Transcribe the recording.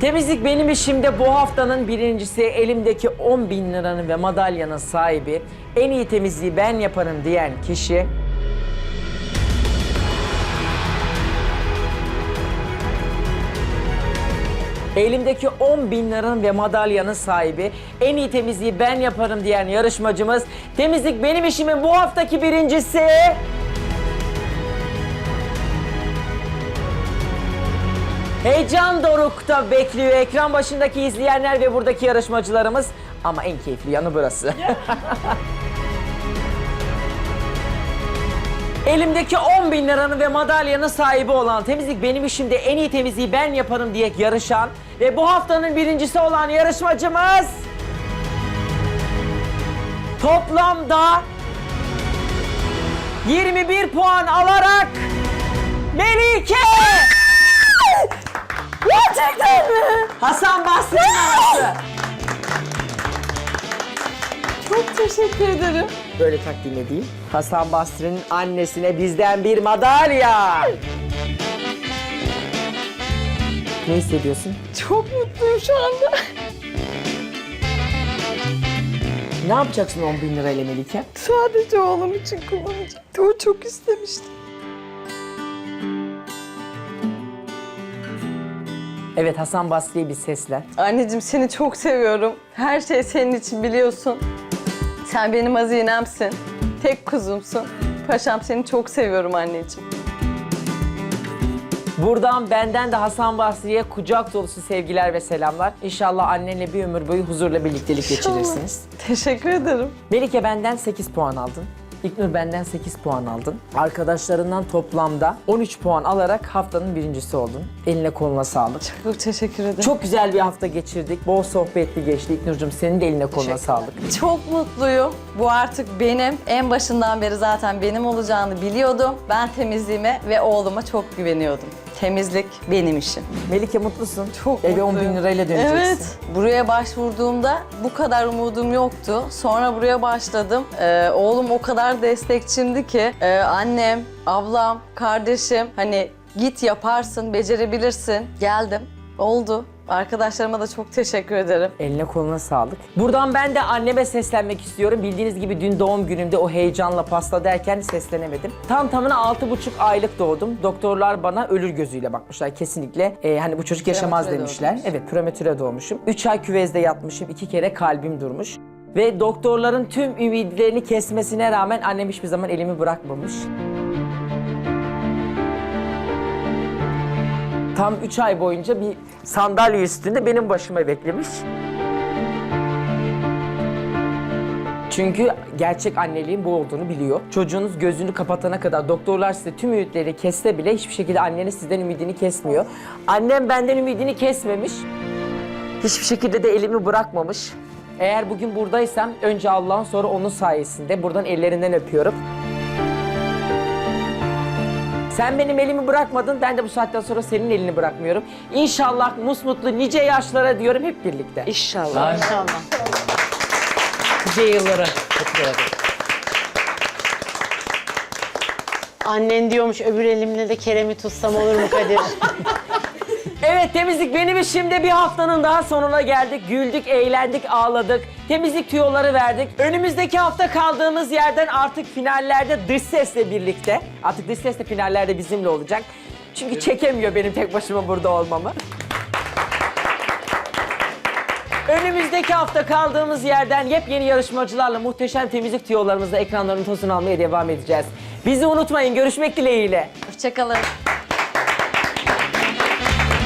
Temizlik benim işimde. Bu haftanın birincisi elimdeki 10 bin liranın ve madalyanın sahibi en iyi temizliği ben yaparım diyen kişi. Elimdeki 10 bin liranın ve madalyanın sahibi en iyi temizliği ben yaparım diyen yarışmacımız temizlik benim işimin bu haftaki birincisi Heyecan dorukta bekliyor ekran başındaki izleyenler ve buradaki yarışmacılarımız. Ama en keyifli yanı burası. Elimdeki 10 bin liranın ve madalyanın sahibi olan temizlik benim işimde en iyi temizliği ben yaparım diye yarışan ve bu haftanın birincisi olan yarışmacımız toplamda 21 puan alarak Hasan Basri'nin anası. Çok teşekkür ederim. Böyle takdim edeyim. Hasan Basri'nin annesine bizden bir madalya. Ne hissediyorsun? Çok mutluyum şu anda. Ne yapacaksın 10 bin lirayla Melike? Sadece oğlum için kullanacaktı. O çok istemişti. Evet Hasan Basri'ye bir seslen. Anneciğim seni çok seviyorum. Her şey senin için biliyorsun. Sen benim hazinemsin. Tek kuzumsun. Paşam seni çok seviyorum anneciğim. Buradan benden de Hasan Basri'ye kucak dolusu sevgiler ve selamlar. İnşallah annenle bir ömür boyu huzurla birliktelik geçirirsiniz. Teşekkür ederim. Melike benden 8 puan aldın. İlknur benden 8 puan aldın. Arkadaşlarından toplamda 13 puan alarak haftanın birincisi oldun. Eline koluna sağlık. Çok teşekkür ederim. Çok güzel bir hafta geçirdik. Bol sohbetli geçti. İlknur'cum senin de eline koluna sağlık. Çok mutluyum. Bu artık benim. En başından beri zaten benim olacağını biliyordum. Ben temizliğime ve oğluma çok güveniyordum. Temizlik benim işim. Melike mutlusun. Çok Eve 10 mutluyum. bin lirayla döneceksin. Evet. Buraya başvurduğumda bu kadar umudum yoktu. Sonra buraya başladım. Ee, oğlum o kadar destekçimdi ki e, annem, ablam, kardeşim hani git yaparsın, becerebilirsin. Geldim. Oldu. Arkadaşlarıma da çok teşekkür ederim. Eline koluna sağlık. Buradan ben de anneme seslenmek istiyorum. Bildiğiniz gibi dün doğum günümde o heyecanla pasta derken seslenemedim. Tam tamına 6,5 aylık doğdum. Doktorlar bana ölür gözüyle bakmışlar kesinlikle. Ee, hani bu çocuk yaşamaz Prematüre demişler. doğdunuz. Evet prematüre doğmuşum. 3 ay küvezde yatmışım. 2 kere kalbim durmuş. Ve doktorların tüm ümidlerini kesmesine rağmen annem hiçbir zaman elimi bırakmamış. Tam 3 ay boyunca bir sandalye üstünde benim başıma beklemiş. Çünkü gerçek anneliğin bu olduğunu biliyor. Çocuğunuz gözünü kapatana kadar doktorlar size tüm ümitleri kesse bile hiçbir şekilde anneniz sizden ümidini kesmiyor. Annem benden ümidini kesmemiş. Hiçbir şekilde de elimi bırakmamış. Eğer bugün buradaysam önce Allah'ın sonra onun sayesinde buradan ellerinden öpüyorum. Sen benim elimi bırakmadın, ben de bu saatten sonra senin elini bırakmıyorum. İnşallah musmutlu nice yaşlara diyorum hep birlikte. İnşallah. İnşallah. Nice yıllara. Annen diyormuş öbür elimle de Kerem'i tutsam olur mu Kadir? Evet temizlik benim işimde bir haftanın daha sonuna geldik. Güldük, eğlendik, ağladık. Temizlik tüyoları verdik. Önümüzdeki hafta kaldığımız yerden artık finallerde dış sesle birlikte. Artık dış ses de finallerde bizimle olacak. Çünkü çekemiyor benim tek başıma burada olmamı. Önümüzdeki hafta kaldığımız yerden yepyeni yarışmacılarla muhteşem temizlik tüyolarımızla ekranların tozunu almaya devam edeceğiz. Bizi unutmayın. Görüşmek dileğiyle. Hoşçakalın.